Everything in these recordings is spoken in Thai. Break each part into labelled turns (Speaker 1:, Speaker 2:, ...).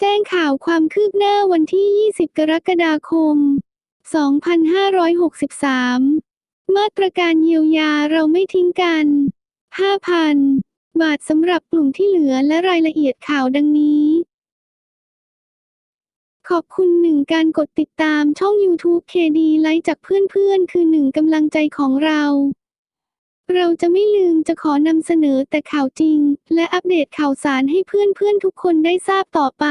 Speaker 1: แจ้งข่าวความคืบหน้าวันที่ 20 กรกฎาคม 2563 มาตรการเยียวยาเราไม่ทิ้งกัน 5,000 บาทสำหรับกลุ่มที่เหลือและรายละเอียดข่าวดังนี้ ขอบคุณหนึ่งการกดติดตามช่อง YouTube KD ไลค์จากเพื่อนๆ คือหนึ่งกำลังใจของเรา เราจะไม่ลืมจะขอนำเสนอแต่ข่าวจริง และอัปเดตข่าวสารให้เพื่อนๆทุกคนได้ทราบต่อไป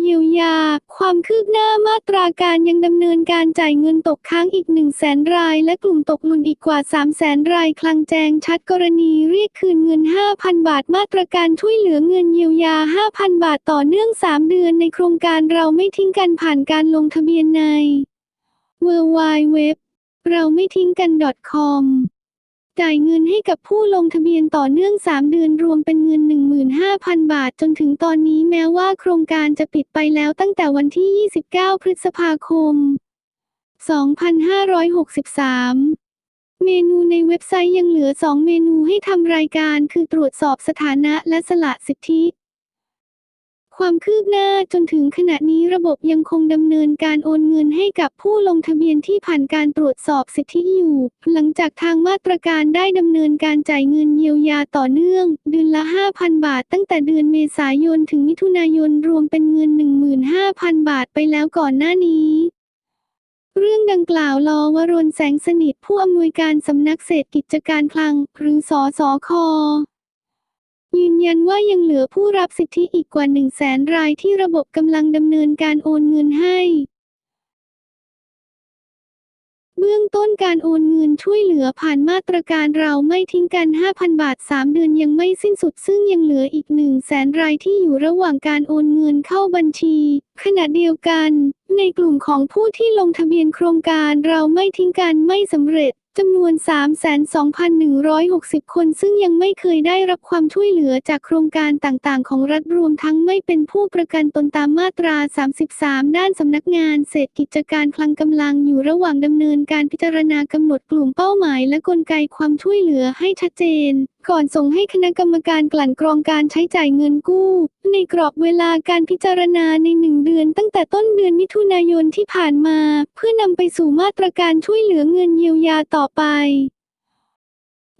Speaker 1: เยียวยา ความคืบหน้ามาตราการยังดำเนินการจ่ายเงินตกค้างอีก1 0 0 0 0แสนราย และกลุ่มตกหล่นอีกกว่า 3 0 0แสนราย คลังแจงชัดกรณีเรียกคืนเงิน 5,000 บาท มาตรการช่วยเหลือเงินเยียวยา 5,000 บาทต่อเนื่อง 3 เดือนในโครงการเราไม่ทิ้งกันผ่านการลงทะเบียนใน w w w เราไม่ทิ้งกัน .com จ่ายเงินให้กับผู้ลงทะเบียนต่อเนื่อง 3 เดือนรวมเป็น 5,000 บาทจนถึงตอนนี้แม้ว่าโครงการจะปิดไปแล้วตั้งแต่วันที่ 29 พฤษภาคม 2563เมนูในเว็บไซต์ยังเหลือ 2 เมนูให้ทำรายการคือตรวจสอบสถานะและสละสิทธิ ความคืบหน้าจนถึงขณะนี้ระบบยังคงดำเนินการโอนเงินให้กับผู้ลงทะเบียนที่ผ่านการตรวจสอบสิทธิอยู่ หลังจากทางมาตรการได้ดำเนินการจ่ายเงินเยียวยาต่อเนื่อง เดือนละ 5,000 บาท ตั้งแต่เดือนเมษายนถึงมิถุนายนรวมเป็นเงิน 15,000 บาทไปแล้วก่อนหน้านี้เรื่องดังกล่าวลอวรนแสงสนิทผู้อำนวยการสำนักเศรษฐกิจการคลัง หรือสอสอคอ ยืนยันว่ายังเหลือผู้รับสิทธิอีกกว่า1 0 0 0 0แสนรายที่ระบบกำลังดำเนินการโอนเงินให้ เบื้องต้นการโอนเงินช่วยเหลือผ่านมาตรการเราไม่ทิ้งกัน 5,000 บาท 3 เดือนยังไม่สิ้นสุด ซึ่งยังเหลืออีก1 0 0 0 0แสนรายที่อยู่ระหว่างการโอนเงินเข้าบัญชี ขณะเดียวกัน ในกลุ่มของผู้ที่ลงทะเบียนโครงการเราไม่ทิ้งกันไม่สำเร็จ จำนวน 32,160 คนซึ่งยังไม่เคยได้รับความช่วยเหลือจากโครงการต่างๆ ของรัฐรวมทั้งไม่เป็นผู้ประกันตนตามมาตรา 33 ด้านสำนักงานเศรษฐกิจการคลังกำลังอยู่ระหว่างดำเนินการพิจารณากำหนดกลุ่มเป้าหมายและกลไกความช่วยเหลือให้ชัดเจน ก่อนส่งให้คณะกรรมการกลั่นกรองการใช้จ่ายเงินกู้ ในกรอบเวลาการพิจารณาในหนึ่งเดือนตั้งแต่ต้นเดือนมิถุนายนที่ผ่านมา เพื่อนำไปสู่มาตรการช่วยเหลือเงินเยียวยาต่อไป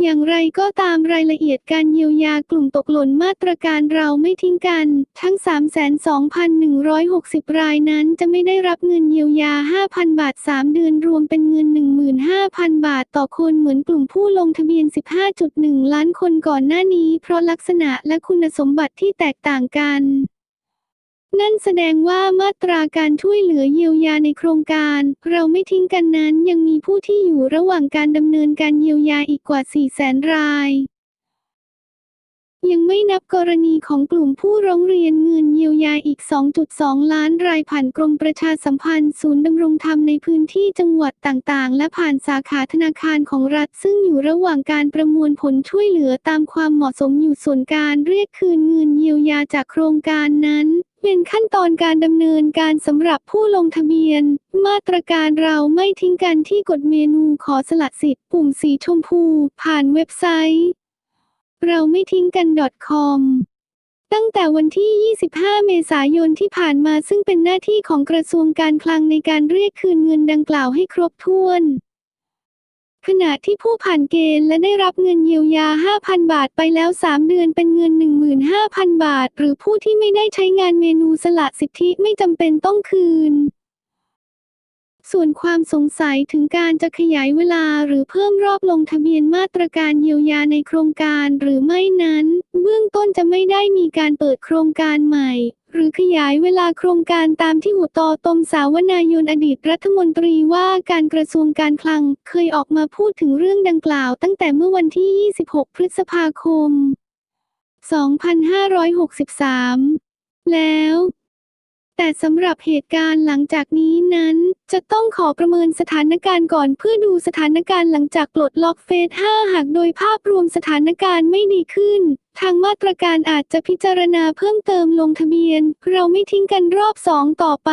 Speaker 1: อย่างไรก็ตามรายละเอียดการเยียวยากลุ่มตกหล่นมาตรการเราไม่ทิ้งกัน ทั้ง 32,160 รายนั้นจะไม่ได้รับเงินเยียวยา 5,000 บาท 3 เดือนรวมเป็นเงิน 15,000 บาทต่อคนเหมือนกลุ่มผู้ลงทะเบียน 15.1 ล้านคนก่อนหน้านี้ เพราะลักษณะและคุณสมบัติที่แตกต่างกัน นั่นแสดงว่ามาตราการช่วยเหลือเยียวยาในโครงการ เราไม่ทิ้งกันนั้นยังมีผู้ที่อยู่ระหว่างการดำเนินการเยียวยาอีกกว่า4แสนราย ยังไม่นับกรณีของกลุ่มผู้ร้องเรียนเงินเยียวยาอีก 2.2 ล้านรายผ่านกรมประชาสัมพันธ์ศูนย์ดำรงธรรมในพื้นที่จังหวัดต่างๆ และผ่านสาขาธนาคารของรัฐ ซึ่งอยู่ระหว่างการประมวลผลช่วยเหลือตามความเหมาะสมอยู่ส่วนการเรียกคืนเงินเยียวยาจากโครงการนั้น เป็นขั้นตอนการดำเนินการสำหรับผู้ลงทะเบียน มาตรการเราไม่ทิ้งกันที่กดเมนูขอสละสิทธิ์ปุ่มสีชมพู ผ่านเว็บไซต์ เราไม่ทิ้งกัน .com ตั้งแต่วันที่ 25 เมษายนที่ผ่านมาซึ่งเป็นหน้าที่ของกระทรวงการคลังในการเรียกคืนเงินดังกล่าวให้ครบถ้วน ขณะที่ผู้ผ่านเกณฑ์และได้รับเงินเยียวยา 5,000 บาทไปแล้ว 3 เดือนเป็นเงิน 15,000 บาท หรือผู้ที่ไม่ได้ใช้งานเมนูสละสิทธิไม่จำเป็นต้องคืน ส่วนความสงสัยถึงการจะขยายเวลาหรือเพิ่มรอบลงทะเบียนมาตรการเยียวยาในโครงการหรือไม่นั้น เบื้องต้นจะไม่ได้มีการเปิดโครงการใหม่ หรือขยายเวลาโครงการตามที่อุตอตมสาวนายนอดีตรัฐมนตรีว่าการกระทรวงการคลังเคยออกมาพูดถึงเรื่องดังกล่าวตั้งแต่เมื่อวันที่ 26 พฤษภาคม 2563 แล้วแต่สำหรับเหตุการณ์หลังจากนี้นั้น จะต้องขอประเมินสถานการณ์ก่อนเพื่อดูสถานการณ์หลังจากปลดล็อกเฟส 5 หากโดยภาพรวมสถานการณ์ไม่ดีขึ้น ทางมาตรการอาจจะพิจารณาเพิ่มเติมลงทะเบียน เราไม่ทิ้งกันรอบสองต่อไป